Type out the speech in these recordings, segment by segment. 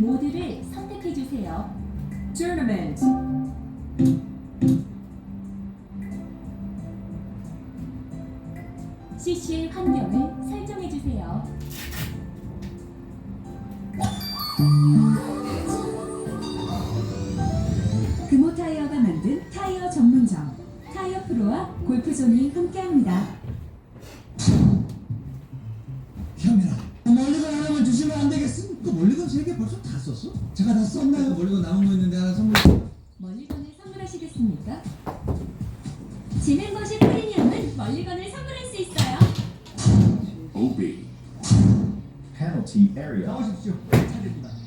모두를 선택해 주세요. Tournament. CC의 환경을 설정해 주세요.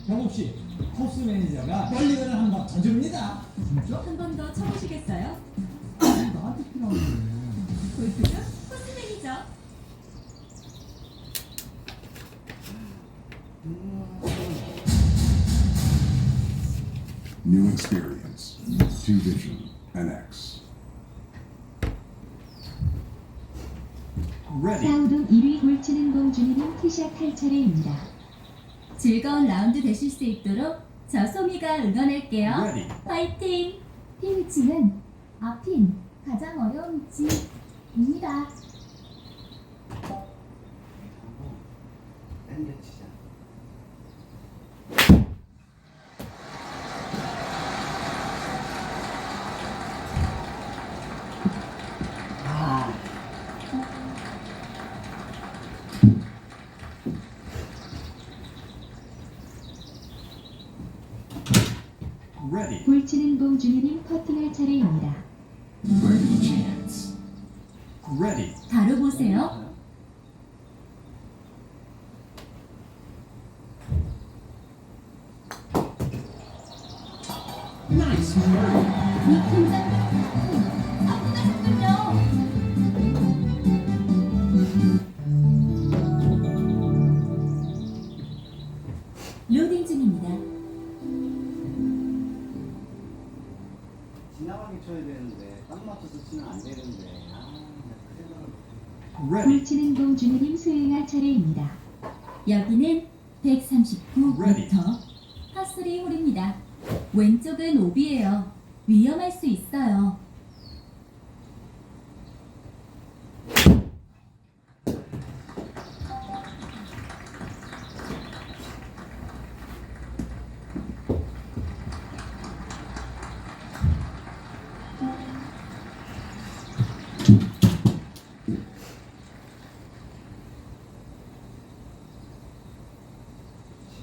경옥씨 코스 매니저가 멀리건을 한번 더 줍니다 진짜? 한 번 더 쳐보시겠어요? 나한테 필요한 거네 골프존 코스 매니저. New experience. Two Vision NX. Ready. 사우동 1위 골치는 공주님 티샷 할 차례입니다. 즐거운 라운드 되실 수 있도록 저 소미가 응원할게요. Ready. 화이팅! 핀 위치는 앞핀 가장 어려운 위치입니다. 당겨 치자. Ready. 골치는 공주님 퍼팅할 차례입니다. 되는데 딱 맞춰서 치면 안 되는데. 아, 내가 그 생각을 못했네. 골치는 공주님 수행할 차례입니다. 여기는 139m Ready. 파3 홀입니다. 왼쪽은 오비예요. 위험할 수 있어요.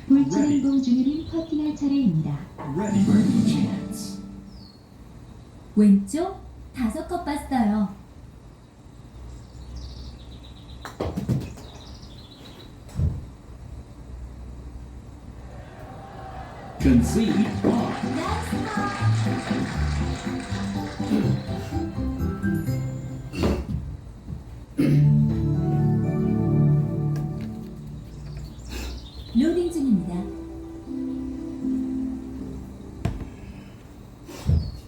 Ready. 골치는 공주님 퍼팅할 차례입니다. Ready. Second chance. 왼쪽 다섯 컵 봤어요. Concede. 로딩 중입니다.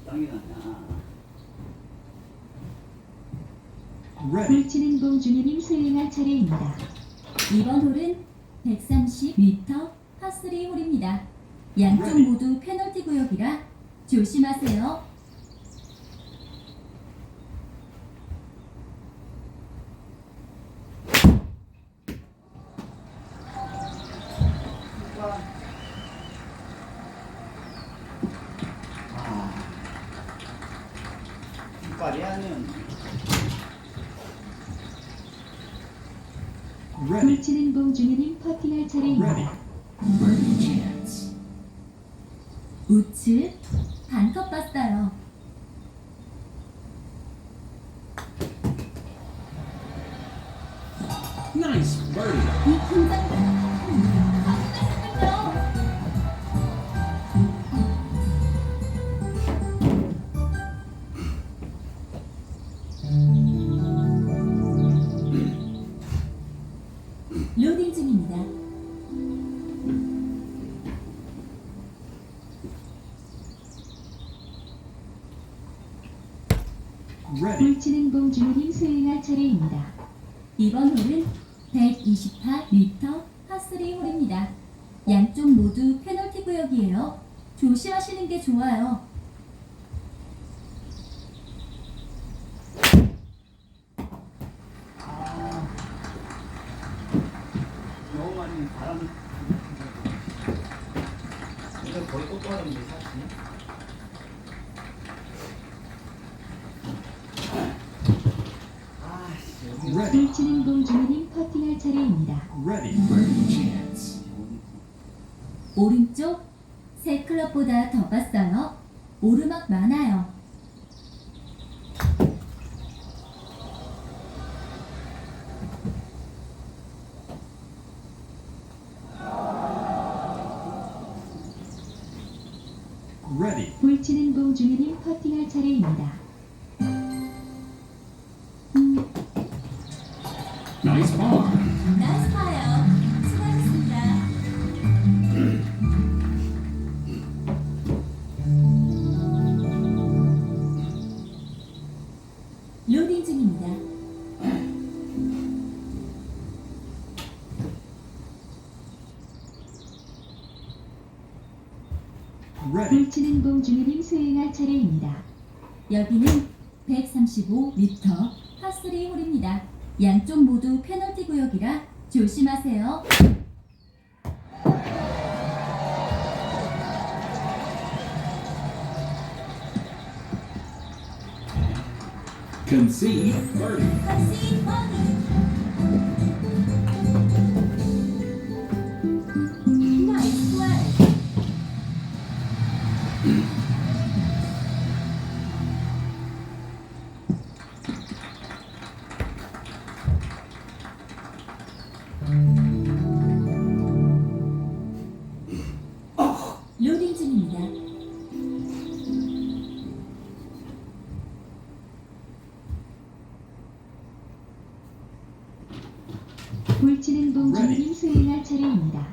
나냐. Ready. 골치는 공주님 수행할 차례입니다. 이번 홀은 130m 파3 홀입니다. 양쪽. 모두 페널티 구역이라 조심하세요. 아. 이빨이 아니었네. Ready. 골치는 공주님 퍼팅할. 차례입니다. 우측 골치는 공주님 수행할 차례입니다. 이번 홀은 128m 파3 홀입니다. 양쪽 모두 페널티 구역이에요. 조심하시는 게 좋아요. 클럽보다 더 봤어요. 오르막 많아요. Ready. 불치는 공 주니님 퍼팅할 차례입니다. Ready. 불치는 공 주니님 수행할 차례입니다. 여기는 135m 파3 홀입니다. 양쪽 모두 페널티 구역이라 조심하세요. Concede. Birdie. 공 주니님 수행할 차례입니다.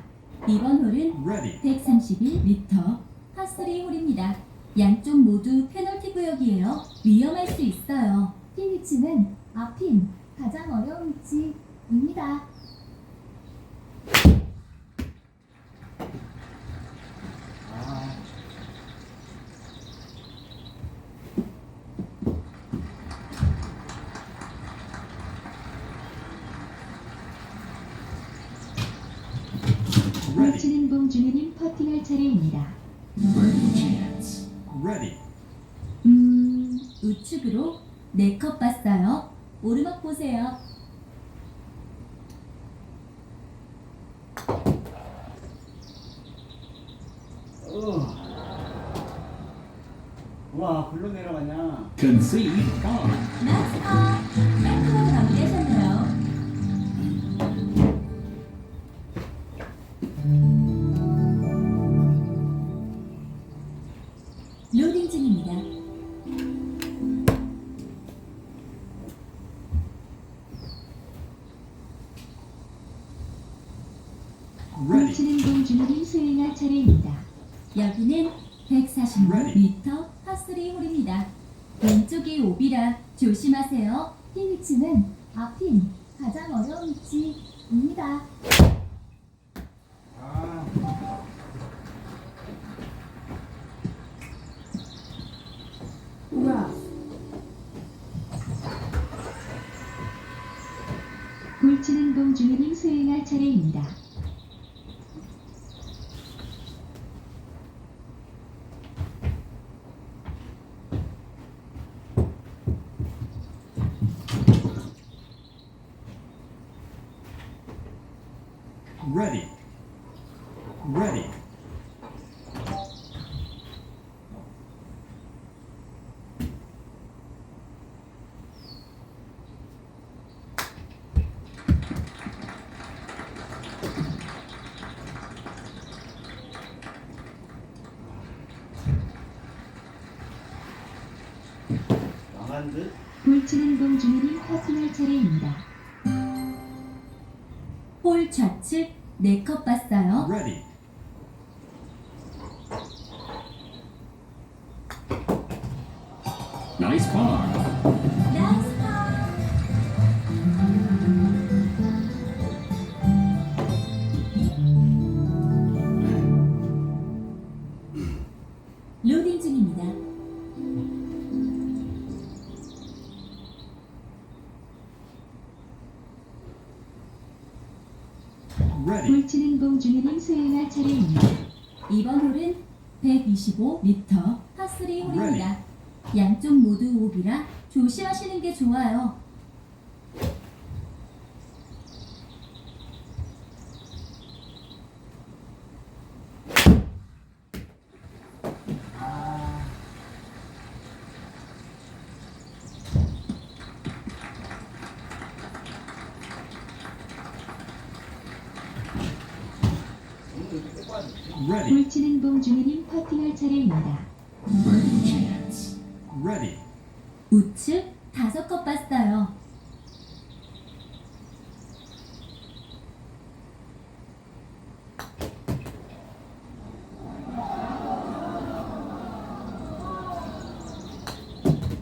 이번 홀은 Ready. 131m 파3 홀입니다. 양쪽 모두 페널티 구역이에요. 위험할 수 있어요. 핀 위치는 앞핀 가장 어려운 위치입니다. 아 Ready. 불치는 공 주니님 퍼팅할 차례입니다. Ready. 음, 우측으로 4컵 봤어요. 오르막 보세요. 어. 와 글로 내려가냐 Concede. Par. 나이스 위치는 앞핀 가장 어려운 위치입니다. 아 불치는 공 주니님 수행할 차례입니다. Ready. Ready. 망 한듯 불치는 공 주니님 퍼팅할 차례입니다. 홀 좌측 4컵 봤어요. Ready. 차례입니다. 이번 홀은 125m 파3 홀입니다. 양쪽 모두 오비라 조심하시는 게 좋아요. Ready. 볼치는 봉준이님 퍼팅할 차례입니다. Ready. 우측 다섯 컵 봤어요.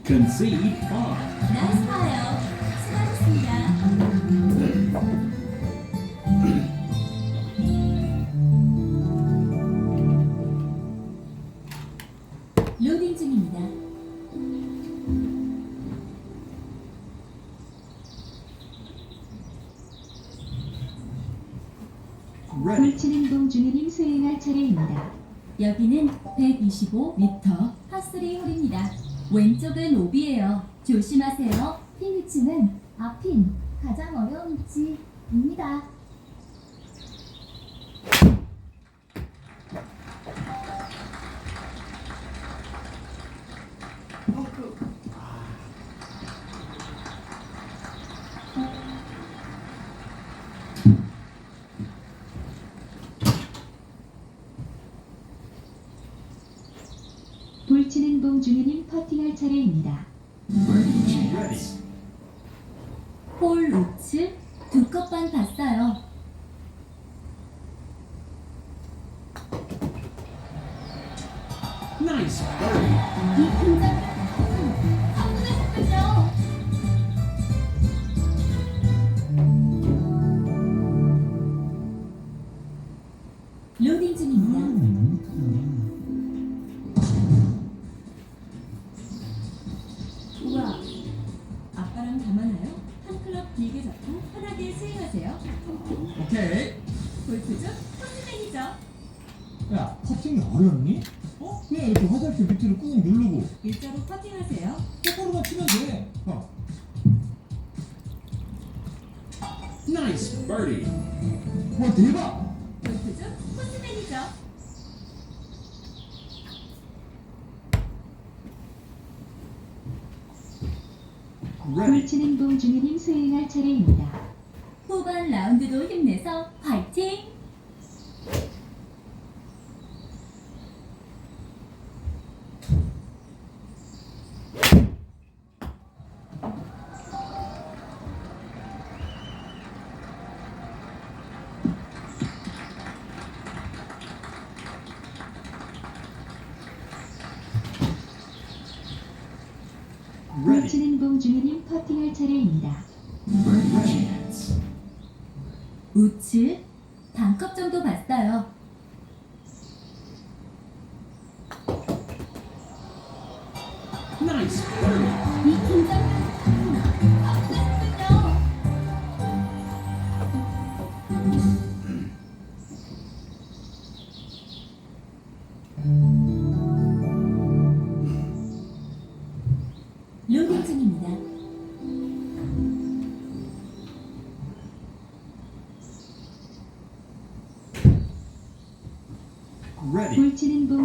Concede par. 나이스 125m 파3 홀입니다. 왼쪽은 오비예요. 조심하세요. 핀 위치는 앞핀 가장 어려운 위치입니다. 볼치 는 봉준이님 퍼팅할 차례입니다. 오케이. 골프죠? 퍼스맨이죠. 야, 퍼팅이 어렵니? 어? 그냥 이렇게 화살표 밑으로 꾹 누르고 일자로 퍼팅하세요. 똑바로만 치면 돼. 어. Nice birdie. 와 대박. 골프죠? 퍼스맨이죠. Ready. 볼치는 봉준이님 수행할 차례입니다. 후반 라운드도 힘내서 화이팅! 볼치는 봉준이님 퍼팅할 차례입니다. 우측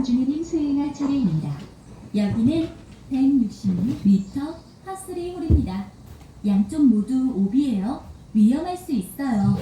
봉준이님 수행할 차례입니다. 여기는 166m 파3 홀입니다. 양쪽 모두 오비예요. 위험할 수 있어요.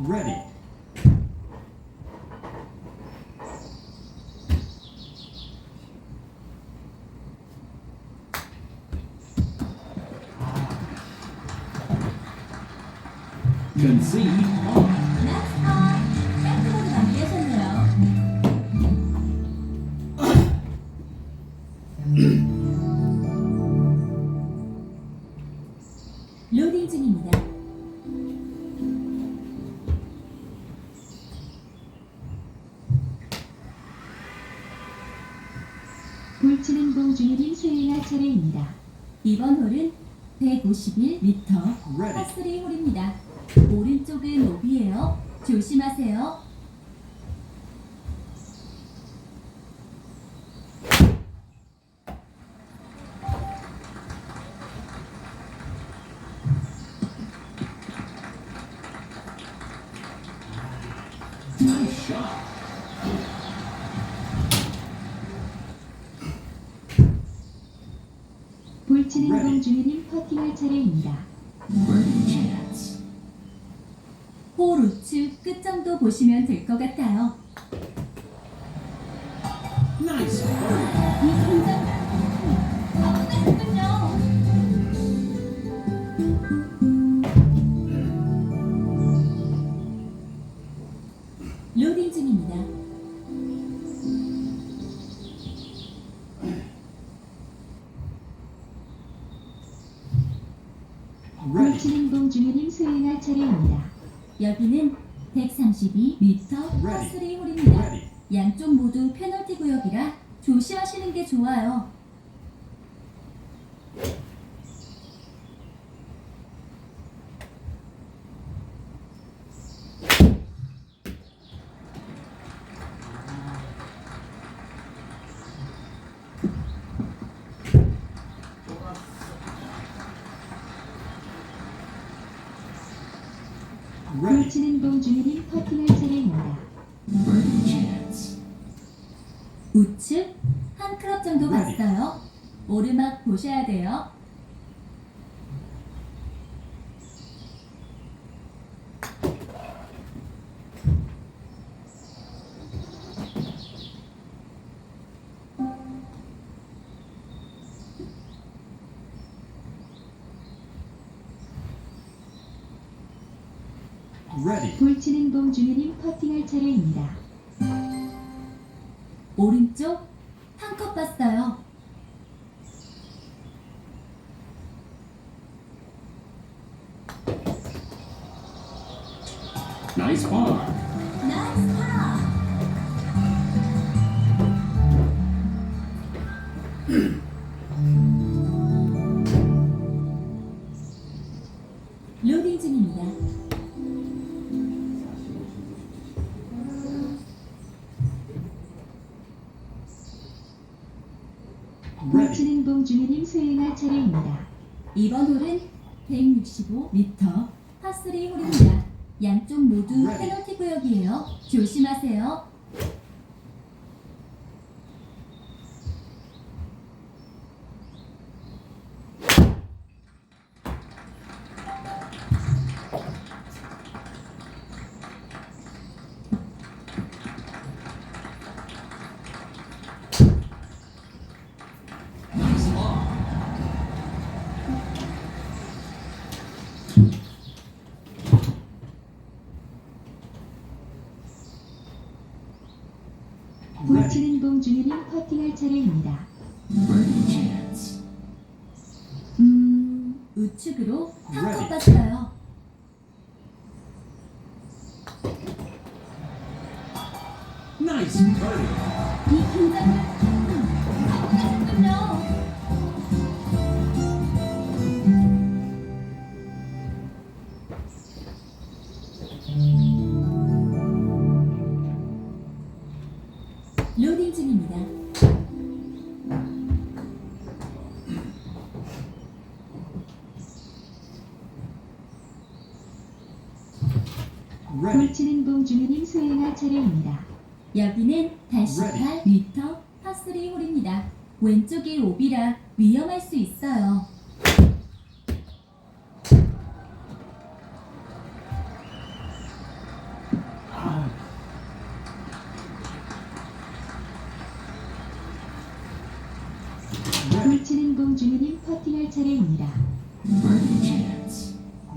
Ready. Concede 151m Ready. 파스리 홀입니다. 오른쪽은 오비예요. 조심하세요. Nice shot. Ready. 봉준이님 퍼팅할 차례입니다. 홀 우측 끝 정도 보시면 될 것 같아요. 여기는 132m 파스리 홀입니다. 양쪽 모두 페널티 구역이라 조심하시는 게 좋아요. Ready. 봉준이님 퍼팅할 차례입니다. 우측 한 클럽 정도 Ready. 봤어요. 오르막 보셔야 돼요. Ready. 볼치는 봉준이님 퍼팅할 차례입니다. 오른쪽 봉준이님 수행할 차례입니다. 이번 홀은 165m 파3 홀입니다. 양쪽 모두 Ready. 페널티 구역이에요. 조심하세요. Nice par. Ready. 볼치는 봉준이님 퍼팅할 차례입니다. 음, 우측으로 한컵 Ready. 봤어요. Nice birdie. 이 긴장을 봉준이님 수행할 차례입니다. 여기는 88m 파3 홀입니다. 왼쪽이 오비라 위험할 수 있어요. 퍼팅할 차례입니다.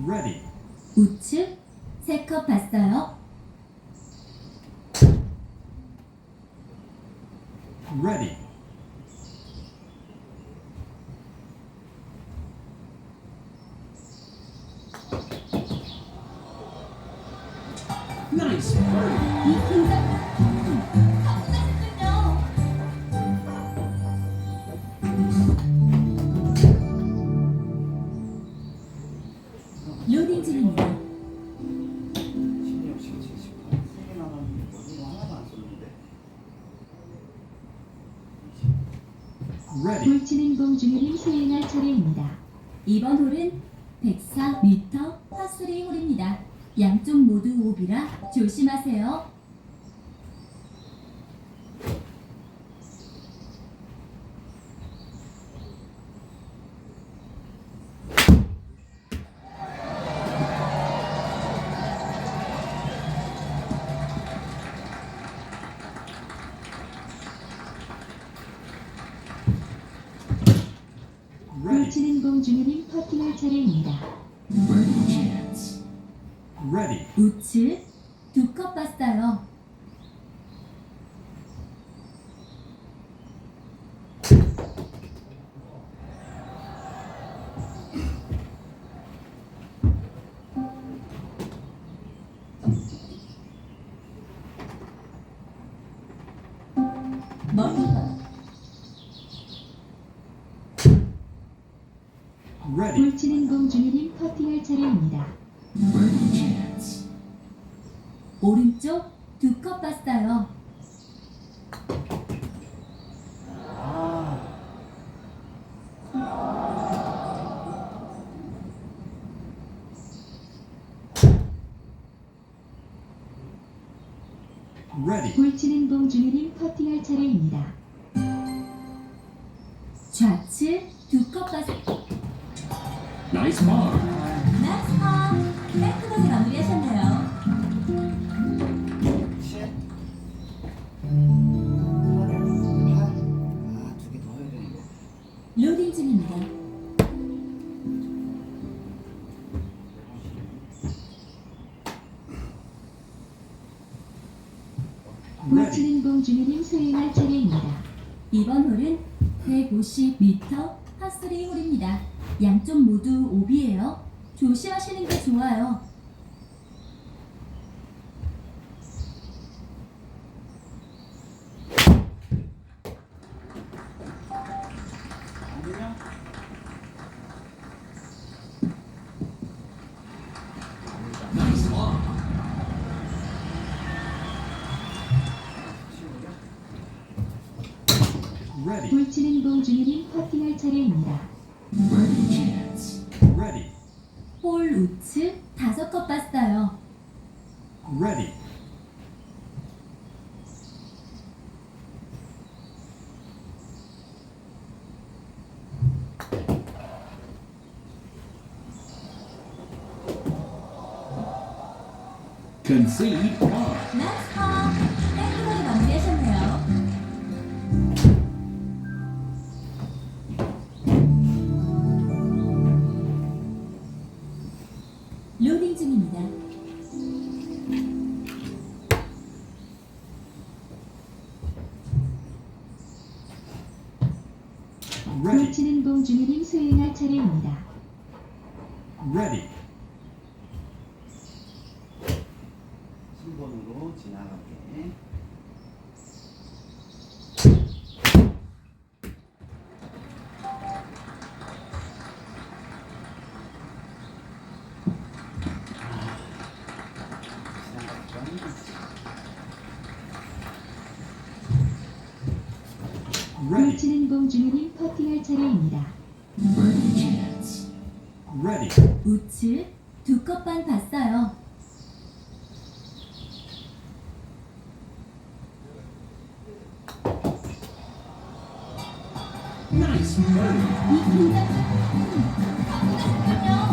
Ready. 우측 세컵 봤어요. Ready. 골치는 공 주니님 수행할 차례입니다. 이번 홀은 104m 파3 홀입니다. 양쪽 모두 오비라 조심하세요. 치는 공 주니님 퍼팅할 차례입니다. 오른쪽 두 컵 봤어요. Ready. 골치는 공 주니님 퍼팅할 차례입니다. 좌측 두 컵 봤어요. Nice par. 나이스 파! 깔끔하게 마무리하셨네요. 로딩 중입니다. Ready. 골치는 공 주니님 수행할 차례입니다. 이번 홀은 150m 파3 홀입니다. 양쪽 모두 오비예요. 조심하시는 게 좋아요. Ready. 골치는 공 주니님 퍼팅할 차례입니다. Ready. 홀 우측 다섯 컵 봤어요. Ready. 나이스 파! 깔끔하게 마무리하셨네요. 로딩 중입니다. Ready. 골치는 공 주니님 수행할 차례입니다. Ready. 3번으로 지나가게. 공 주니님 퍼팅할 차례입니다. Ready. 우측 두 컵반 봤어요. Nice birdie. 이 가능하군요. 라운드가 종료되었습니다.